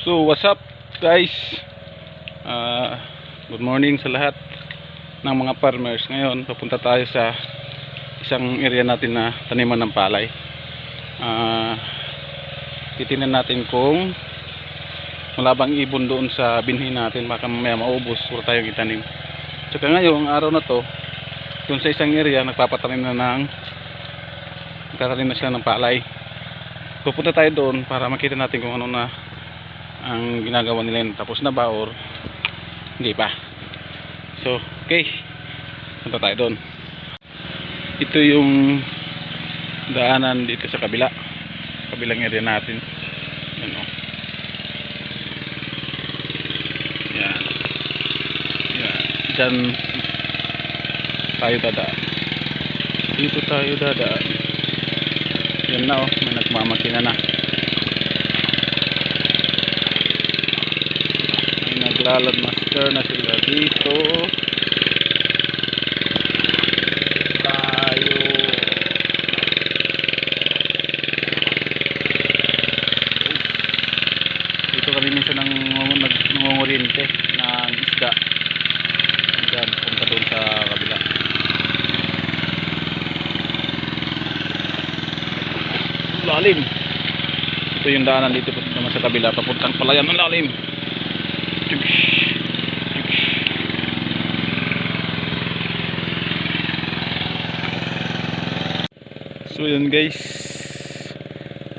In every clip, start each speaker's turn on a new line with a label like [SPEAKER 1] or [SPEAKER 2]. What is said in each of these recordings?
[SPEAKER 1] So what's up guys? Ah, Good morning sa lahat ng mga farmers Ngayon. Papunta tayo sa isang area natin na taniman ng palay. Ah, Titingnan natin kung wala bang ibon doon sa binhi natin. Baka mamaya maubos wala tayong itanim. Tsaka ngayon ang araw na to doon sa isang area nagpapatanim na ng nagtatanim na sila ng palay. Pupunta tayo doon para makita natin kung ano na ang ginagawa nila yun. tapos na ba or hindi pa? So okay. Punta tayo doon. Ito yung daanan dito sa kabila. Kabilang area natin. Yan o yan. Yan. Dyan tayo dadaan. Dito tayo dadaan. Yan na o may nagmamakina na naglalad master na sila dito. Tayo. Dito kami minsan nang nangungurinte ng isda. Dyan punta doon sa kabila. Lalim. Ito yung daanan dito naman sa kabila. Papuntang palayan ng lalim. So yun guys.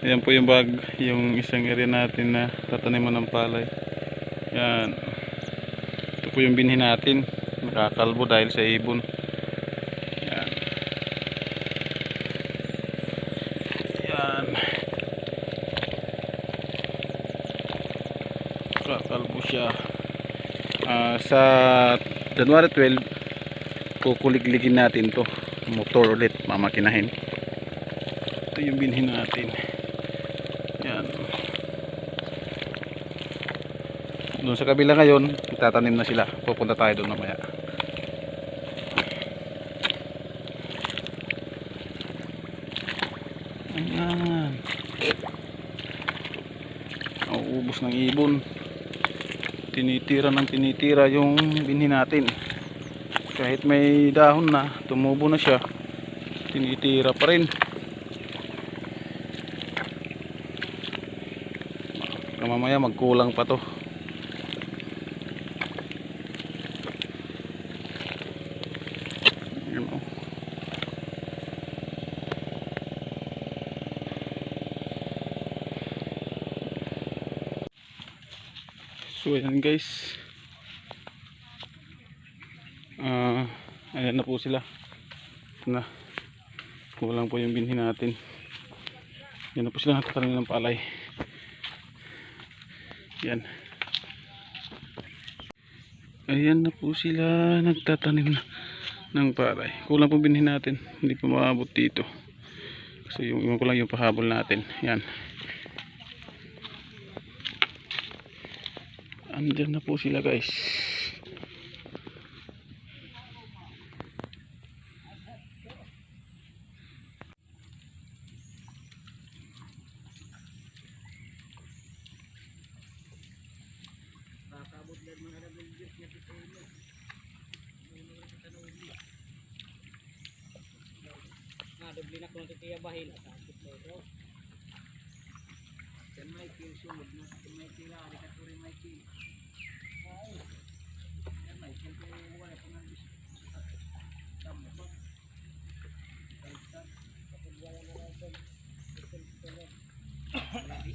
[SPEAKER 1] Yan po yung bag yung isang area natin na tataniman ng palay. Yan ito po yung binhi natin. Nakakalbo dahil sa ibon yan yan kakalbo siya Ah, sa January 12 kukuligligin natin to. Motor ulit mamakinahin. Ito yung binhin natin. Yan. Doon sa kabila ngayon tatanim na sila. Pupunta tayo doon mamaya. Ayan. Nauubos ng ibon tinitira ng tinitira yung binhi natin. Kahit may dahon na tumubo na siya tinitira pa rin. Mamaya magkulang pa to Yun, oh. So ayan guys. Ah, ayan na po sila. Na. Kulang po yung binhi natin. Yan na po sila natatanim ng palay. Yan. Ayan na po sila nagtatanim na ng palay. Kulang po binhi natin. Hindi pa maabot dito. Kasi yung, yung kulang yung pahabol natin. Yan. Andyan na po sila guys.
[SPEAKER 2] Nadubli na kung titiya bahil at akit na ito. Yan may kill sumod na. May kill ari ka turi may kill. Ay. Yan may kill kaya wala ko nang bis. Tama ba? Kapag wala na lang ito. Ito ito na. Lagi.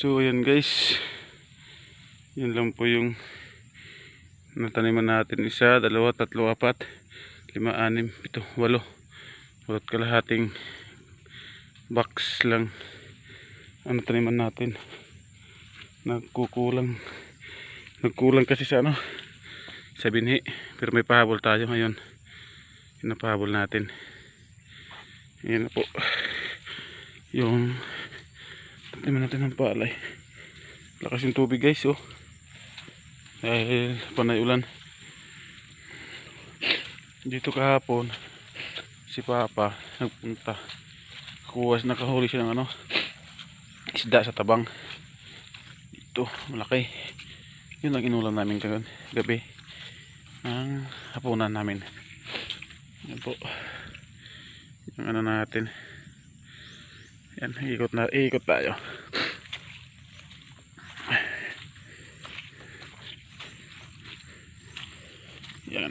[SPEAKER 1] So ayan guys. Yan lang po yung nataniman natin. Isa, dalawa, tatlo, apat, lima, anim, pito, walo. Kulot kalahating box lang. Ano taniman natin? Nagkukulang. Nagkulang kasi sa ano? Sa binhi. Pero may pahabol tayo ngayon. Pinapahabol natin. Ayan na po. Yung taniman natin ng palay. Lakas yung tubig guys oh. Dahil panay ulan. Dito kahapon si Papa nagpunta. Kuha nakahuli siya ng ano isda sa tabang. Dito malaki. Yun ang inulam namin kagabi gabi. Ang hapunan namin. Yan po. Yung ano natin. Yan, ikot na, ikot tayo. Yan.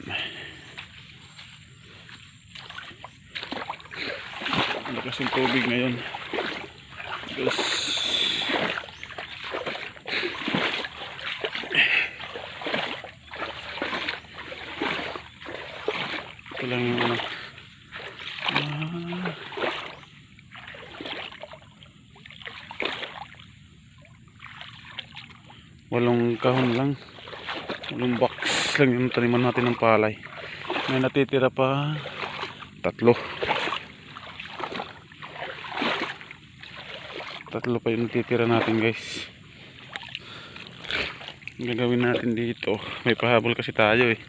[SPEAKER 1] Ang lakas yung tubig ngayon. Yes. Ito lang yung ano. Ah. Walong kahon lang. Walong box lang yung taniman natin ng palay. May natitira pa tatlo. Tatlo pa yung natitira natin guys. Gagawin natin dito. May pahabol kasi tayo eh.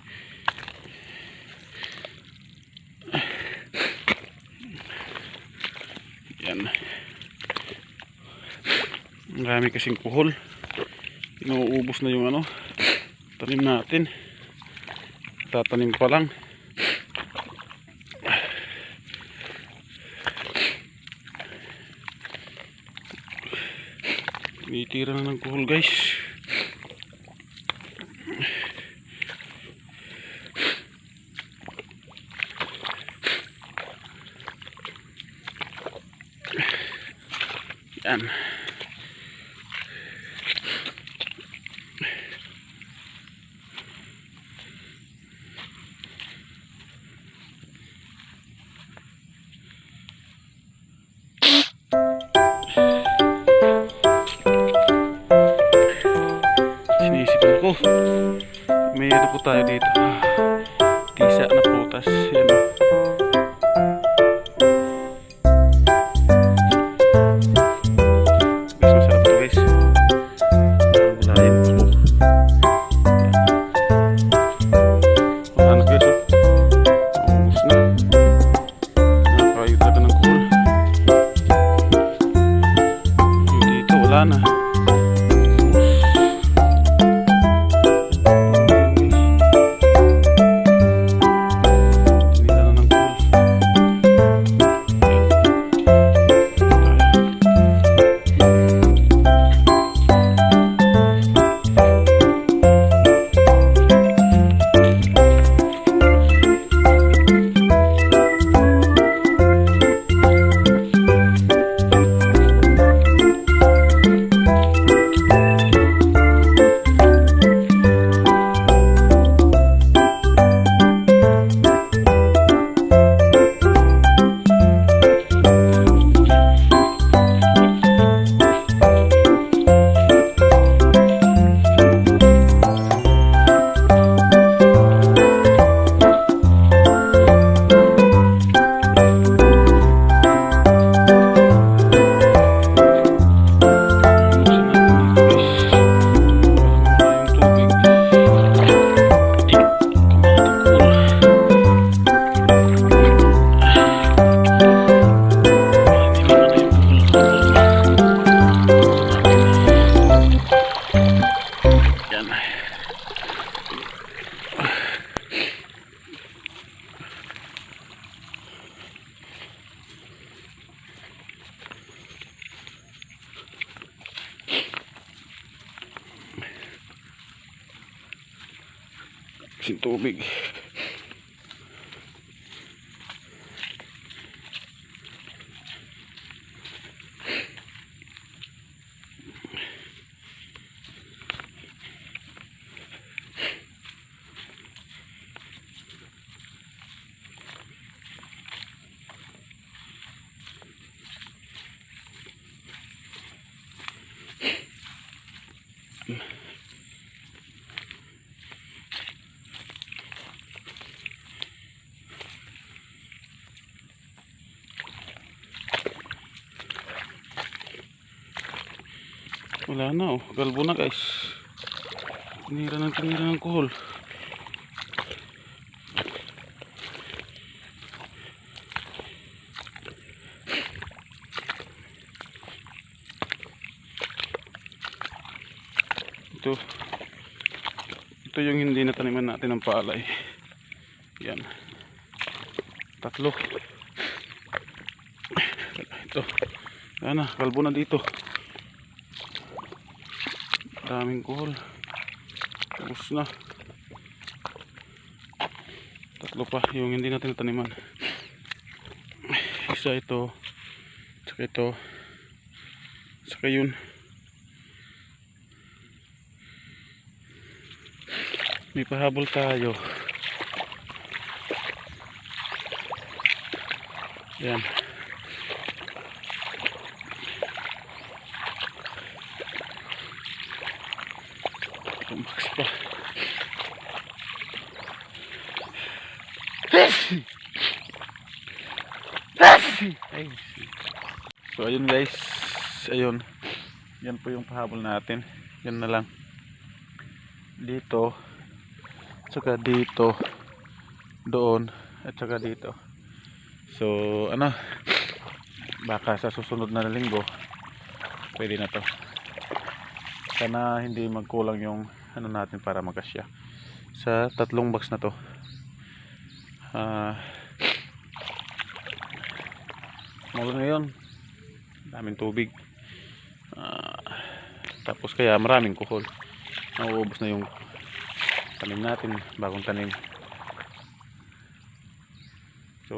[SPEAKER 1] Yan. Dami kasing kuhol. Inuubos na yung ano. Tanim natin. Tatanim pa lang. Tinitira na ng kuhol guys. Yan. Ano po tayo dito. Tisa na putas. Yan o. Kasing tubig. Wala na oh. Galbo na guys. Tinira ng tinira ng kuhol. Ito. Ito yung hindi na taniman natin ng palay. Yan. Tatlo. Ito. Yan na, kalbo na dito. Daming kuhol. Tapos na. Tatlo pa yung hindi natin nataniman. Isa ito. Saka ito. Saka yun. May pahabol tayo. Yan. Tumakas pa. So ayun guys. Ayun. Yan po yung pahabol natin. Yan na lang. Dito. Tsaka dito. Doon. At saka dito. So ano. Baka sa susunod na linggo. Pwede na to. Sana hindi magkulang yung ano natin para magkasya. Sa tatlong box na to. Ah. Maulan ngayon. Daming tubig. Ah, tapos kaya maraming kuhol. Nauubos na yung tanim natin, bagong tanim. So,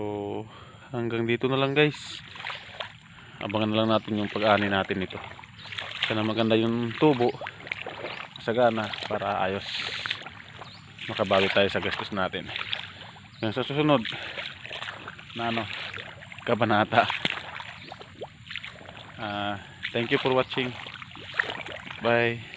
[SPEAKER 1] hanggang dito na lang guys. Abangan na lang natin yung pag-ani natin nito. Sana maganda yung tubo. Sagana para ayos. Makabawi tayo sa gastos natin. Yan sa susunod na ano, kabanata. Ah, thank you for watching. Bye.